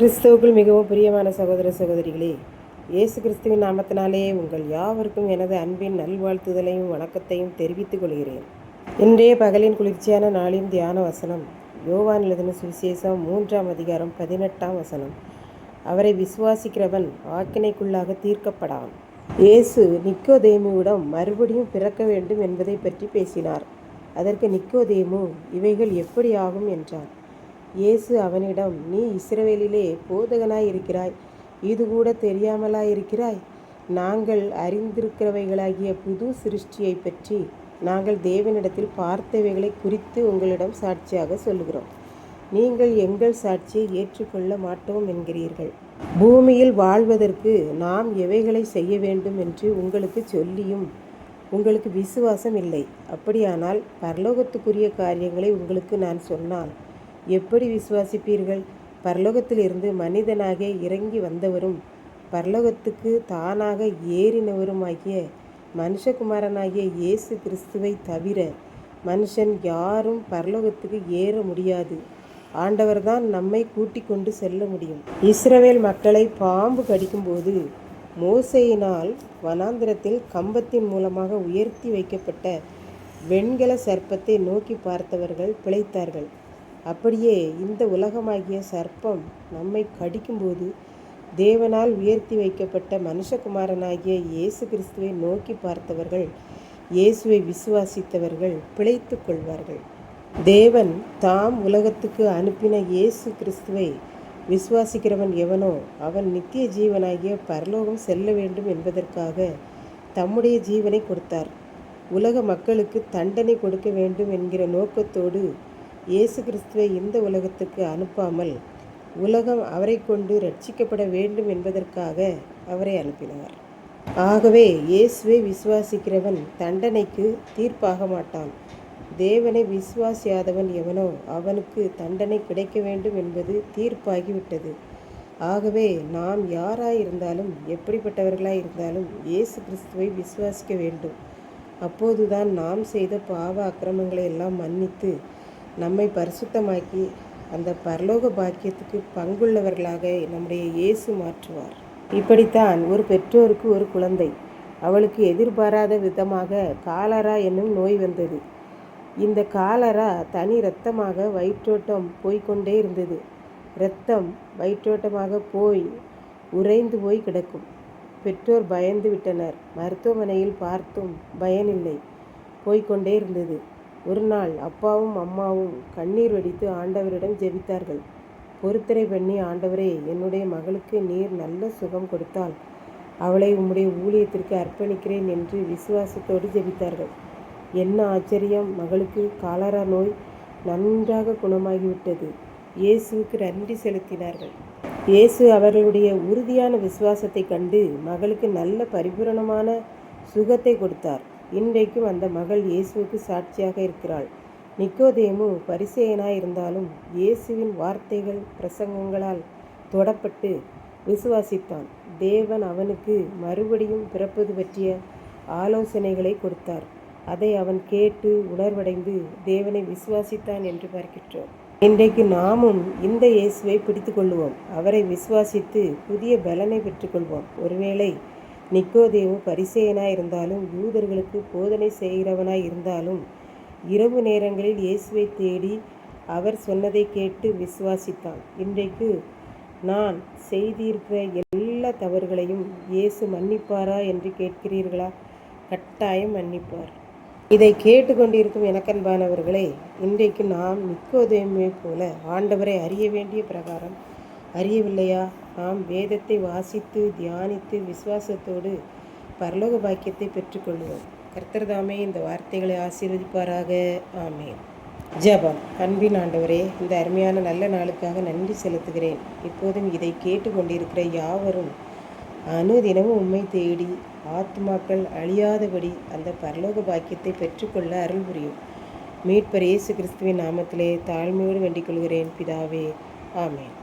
கிறிஸ்துவுக்குள் மிகவும் பிரியமான சகோதர சகோதரிகளே இயேசு கிறிஸ்துவின் நாமத்தினாலே உங்கள் யாவருக்கும் எனது அன்பின் நல்வாழ்த்துதலையும் வணக்கத்தையும் தெரிவித்துக் கொள்கிறேன். இன்றைய பகலின் குளிர்ச்சியான நாளின் தியான வசனம் யோவான் எழுதின சுவிசேஷம் மூன்றாம் அதிகாரம் பதினெட்டாம் வசனம். அவரை விசுவாசிக்கிறவன் வாக்கினைக்குள்ளாக தீர்க்கப்படான். இயேசு நிக்கோதேமுவிடம் மறுபடியும் பிறக்க வேண்டும் என்பதை பற்றி பேசினார். அதற்கு நிக்கோதேமு இவைகள் எப்படி ஆகும் என்றார் இயேசு அவனிடம் நீ இஸ்ரவேலிலே போதகனாய் இருக்கிறாய் இது கூட தெரியாமலா இருக்கிறாய் நாங்கள் அறிந்திருக்கிறவைகளாகிய புது சிருஷ்டியை பற்றி நாங்கள் தேவனிடத்தில் பார்த்தவைகளை குறித்து உங்களிடம் சாட்சியாக சொல்லுகிறோம். நீங்கள் எங்கள் சாட்சியை ஏற்றுக்கொள்ள மாட்டோம் என்கிறீர்கள். பூமியில் வாழ்வதற்கு நாம் எவைகளை செய்ய வேண்டும் என்று உங்களுக்கு சொல்லியும் உங்களுக்கு விசுவாசம் இல்லை. அப்படியானால் பரலோகத்துக்குரிய காரியங்களை உங்களுக்கு நான் சொன்னால் எப்படி விசுவாசிப்பீர்கள்? பரலோகத்திலிருந்து மனிதனாக இறங்கி வந்தவரும் பரலோகத்துக்கு தானாக ஏறினவருமாகிய மனுஷகுமாரனாகிய இயேசு கிறிஸ்துவை தவிர மனுஷன் யாரும் பரலோகத்துக்கு ஏற முடியாது. ஆண்டவர்தான் நம்மை கூட்டிக் கொண்டு செல்ல முடியும். இஸ்ரவேல் மக்களை பாம்பு கடிக்கும்போது மோசையினால் வனாந்திரத்தில் கம்பத்தின் மூலமாக உயர்த்தி வைக்கப்பட்ட வெண்கல சர்ப்பத்தை நோக்கி பார்த்தவர்கள் பிழைத்தார்கள். அப்படியே இந்த உலகமாகிய சர்ப்பம் நம்மை கடிக்கும்போது தேவனால் உயர்த்தி வைக்கப்பட்ட மனுஷகுமாரனாகிய இயேசு கிறிஸ்துவை நோக்கி பார்த்தவர்கள் இயேசுவை விசுவாசித்தவர்கள் பிழைத்து கொள்வார்கள். தேவன் தாம் உலகத்துக்கு அனுப்பின இயேசு கிறிஸ்துவை விசுவாசிக்கிறவன் எவனோ அவன் நித்திய ஜீவனாகிய பரலோகம் செல்ல வேண்டும் என்பதற்காக தம்முடைய ஜீவனை கொடுத்தார். உலக மக்களுக்கு தண்டனை கொடுக்க வேண்டும் என்கிற நோக்கத்தோடு இயேசு கிறிஸ்துவை இந்த உலகத்துக்கு அனுப்பாமல் உலகம் அவரை கொண்டு ரட்சிக்கப்பட வேண்டும் என்பதற்காக அவரை அனுப்பினார். ஆகவே இயேசுவை விசுவாசிக்கிறவன் தண்டனைக்கு தீர்ப்பாக மாட்டான். தேவனை விசுவாசியாதவன் எவனோ அவனுக்கு தண்டனை கிடைக்க வேண்டும் என்பது தீர்ப்பாகிவிட்டது. ஆகவே நாம் யாராயிருந்தாலும் எப்படிப்பட்டவர்களாய் இருந்தாலும் இயேசு கிறிஸ்துவை விசுவாசிக்க வேண்டும். அப்போதுதான் நாம் செய்த பாவ அக்கிரமங்களை எல்லாம் மன்னித்து நம்மை பரிசுத்தமாக்கி அந்த பரலோக பாக்கியத்துக்கு பங்குள்ளவர்களாக நம்முடைய இயேசு மாற்றுவார். இப்படித்தான் ஒரு பெற்றோருக்கு ஒரு குழந்தை. அவளுக்கு எதிர்பாராத விதமாக காலரா என்னும் நோய் வந்தது. இந்த காலரா தனி இரத்தமாக வயிற்றோட்டம் போய்கொண்டே இருந்தது. இரத்தம் வயிற்றோட்டமாக போய் உறைந்து போய் கிடக்கும். பெற்றோர் பயந்து விட்டனர். மருத்துவமனையில் பார்த்தும் பயனில்லை. போய்கொண்டே இருந்தது. ஒரு நாள் அப்பாவும் அம்மாவும் கண்ணீர் வடித்து ஆண்டவரிடம் ஜெபித்தார்கள். பொறுத்தரை பண்ணி ஆண்டவரே என்னுடைய மகளுக்கு நீர் நல்ல சுகம் கொடுத்தால் அவளை உம்முடைய ஊழியத்திற்கு அர்ப்பணிக்கிறேன் என்று விசுவாசத்தோடு ஜெபித்தார்கள். என்ன ஆச்சரியம் மகளுக்கு காலரா நோய் நன்றாக குணமாகிவிட்டது. இயேசுவுக்கு நன்றி செலுத்தினார்கள். இயேசு அவர்களுடைய உறுதியான விசுவாசத்தை கண்டு மகளுக்கு நல்ல பரிபூரணமான சுகத்தை கொடுத்தார். இன்றைக்கும் அந்த மகள் இயேசுவுக்கு சாட்சியாக இருக்கிறாள். நிக்கோதேமு பரிசேயனாய் இருந்தாலும் இயேசுவின் வார்த்தைகள் பிரசங்கங்களால் தொடப்பட்டு விசுவாசித்தான். தேவன் அவனுக்கு மறுபடியும் பிறப்பது பற்றிய ஆலோசனைகளை கொடுத்தார். அதை அவன் கேட்டு உணர்வடைந்து தேவனை விசுவாசித்தான் என்று பார்க்கின்றோம். இன்றைக்கு நாமும் இந்த இயேசுவை பிடித்து கொள்வோம் அவரை விசுவாசித்து புதிய பலனை பெற்றுக்கொள்வோம். ஒருவேளை நிக்கோதேவு பரிசேயனாய் இருந்தாலும் யூதர்களுக்கு போதனை செய்கிறவனாய் இருந்தாலும் இரவு நேரங்களில் இயேசுவை தேடி அவர் சொன்னதை கேட்டு விசுவாசித்தான். இன்றைக்கு நான் செய்திருக்கிற எல்லா தவறுகளையும் இயேசு மன்னிப்பாரா என்று கேட்கிறீர்களா? கட்டாயம் மன்னிப்பார். இதை கேட்டுக்கொண்டிருக்கும் எனக்கன்பானவர்களே இன்றைக்கு நாம் நிக்கோதேமே போல ஆண்டவரை அறிய வேண்டிய பிரகாரம் அறியவில்லையா? நாம் வேதத்தை வாசித்து தியானித்து விசுவாசத்தோடு பரலோக பாக்கியத்தை பெற்றுக்கொள்வோம் கர்த்தர்தாமே இந்த வார்த்தைகளை ஆசீர்வதிப்பாராக. ஆமேன். ஜபம். அன்பின் ஆண்டவரே இந்த அருமையான நல்ல நாளுக்காக நன்றி செலுத்துகிறேன். இப்போதும் இதை கேட்டுக்கொண்டிருக்கிற யாவரும் அனுதினமும் உண்மை தேடி ஆத்மாக்கள் அழியாதபடி அந்த பரலோக பாக்கியத்தை பெற்றுக்கொள்ள அருள் புரியும். மீட்பர் இயேசு கிறிஸ்துவின் நாமத்திலே தாழ்மையோடு வேண்டிக் கொள்கிறேன். பிதாவே ஆமேன்.